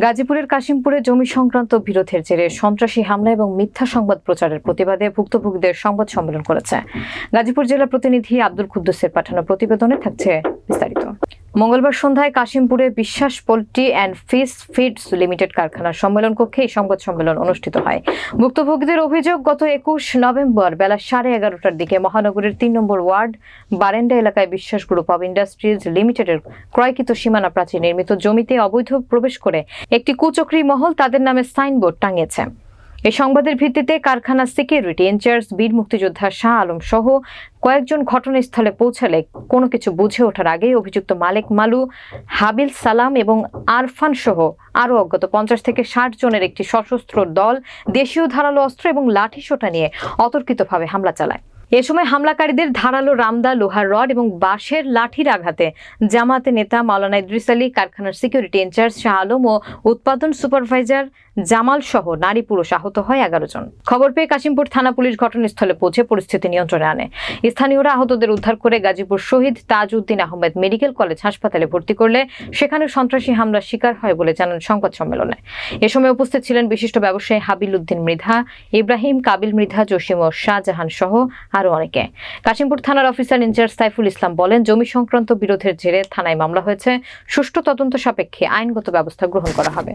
গাজীপুরের কাশিমপুরে জমি সংক্রান্ত বিরোধের জেরে সন্ত্রাসী হামলা এবং মিথ্যা সংবাদ প্রচারের প্রতিবাদে ভুক্তভোগীদের সংবাদ সম্মেলন করেছে। গাজীপুর জেলা প্রতিনিধি আব্দুল কুদ্দুসের পাঠানো প্রতিবেদনে থাকছে বিস্তারিত। মঙ্গলবার সন্ধ্যায় কাশিমপুরে Biswas poultry and fish feeds limited কারখানার সম্মেলন কক্ষে এই সংবাদ সম্মেলন অনুষ্ঠিত হয়। ভুক্তভোগীদের অভিযোগ, গত একুশ নভেম্বর বেলা সাড়ে এগারোটার দিকে মহানগরের তিন নম্বর ওয়ার্ড বারেন্ডা এলাকায় বিশ্বাস গ্রুপ অব ইন্ডাস্ট্রিজ লিমিটেডের ক্রয়কৃত সীমানা প্রাচীর নির্মিত জমিতে অবৈধ প্রবেশ করে একটি কুচক্রী মহল তাদের নামে সাইনবোর্ড টাঙিয়েছে। এই সংবাদের ভিত্তিতে কারখানা সিকিউরিটি ইনচার্জ বীর মুক্তিযোদ্ধা শাহ আলম সহ কয়েকজন ঘটনাস্থলে পৌঁছালে কোনো কিছু বুঝে ওঠার আগেই অভিযুক্ত মালেক মালু, হাবিল সালাম এবং আরফান সহ আরও অজ্ঞাত পঞ্চাশ থেকে ষাট জনের একটি সশস্ত্র দল দেশীয় ধারালো অস্ত্র এবং লাঠি সোটা নিয়ে অতর্কিতভাবে হামলা চালায়। এ সময় হামলাকারীদের ধারালো রামদা, লোহার রড এবং বাঁশের লাঠির আঘাতে জামাতে নেতা মাওলানা ইদ্রিস আলী, কারখানার সিকিউরিটি ইনচার্জ শাহ আলম ও উৎপাদন সুপারভাইজার জামাল সহ নারী পুরুষ আহত হয় এগারো জন। খবর পেয়ে কাশিমপুর থানা পুলিশ ঘটনাস্থলে পৌঁছে পরিস্থিতি নিয়ন্ত্রণে আনে। স্থানীয়রা আহতদের উদ্ধার করে গাজীপুর শহীদ তাজউদ্দিন আহমেদ মেডিকেল কলেজ হাসপাতালে ভর্তি করলে সেখানে সন্ত্রাসী হামলার শিকার হয় বলে জানান সংবাদ সম্মেলনে। এ সময় উপস্থিত ছিলেন বিশিষ্ট ব্যবসায়ী হাবিল উদ্দিন মৃধা, ইব্রাহিম কাবিল মৃধা, জসিম ও শাহজাহান সহ আরও অনেকে। কাশিমপুর থানার অফিসার ইনচার্জ সাইফুল ইসলাম বলেন, জমি সংক্রান্ত বিরোধের জেরে থানায় মামলা হয়েছে। সুষ্ঠু তদন্ত সাপেক্ষে আইনগত ব্যবস্থা গ্রহণ করা হবে।